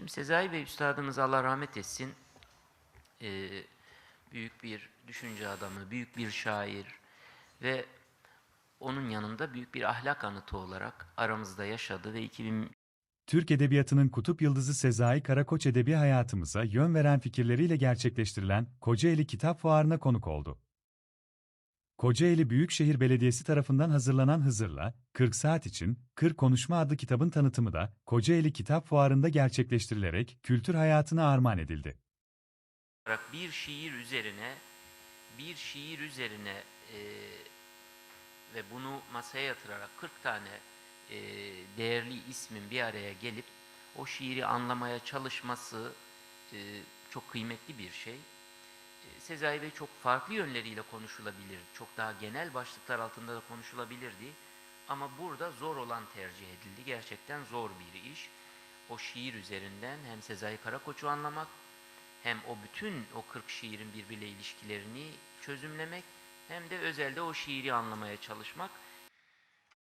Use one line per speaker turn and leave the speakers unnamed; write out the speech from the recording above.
Şimdi Sezai Bey Üstadımız Allah rahmet etsin. Ee, büyük bir düşünce adamı, büyük bir şair ve onun yanında büyük bir ahlak anıtı olarak aramızda yaşadı ve 2000
Türk Edebiyatı'nın kutup yıldızı Sezai Karakoç edebi hayatımıza yön veren fikirleriyle gerçekleştirilen Kocaeli Kitap Fuarı'na konuk oldu. Kocaeli Büyükşehir Belediyesi tarafından hazırlanan Hızır'la 40 Saat için 40 Konuşma adlı kitabın tanıtımı da Kocaeli Kitap Fuarı'nda gerçekleştirilerek kültür hayatına armağan edildi.
bir şiir üzerine bir şiir üzerine e, ve bunu masaya yatırarak 40 tane e, değerli ismin bir araya gelip o şiiri anlamaya çalışması e, çok kıymetli bir şey. Sezai Bey çok farklı yönleriyle konuşulabilir, çok daha genel başlıklar altında da konuşulabilirdi. Ama burada zor olan tercih edildi. Gerçekten zor bir iş. O şiir üzerinden hem Sezai Karakoç'u anlamak hem o bütün o 40 şiirin birbiriyle ilişkilerini çözümlemek hem de özelde o şiiri anlamaya çalışmak.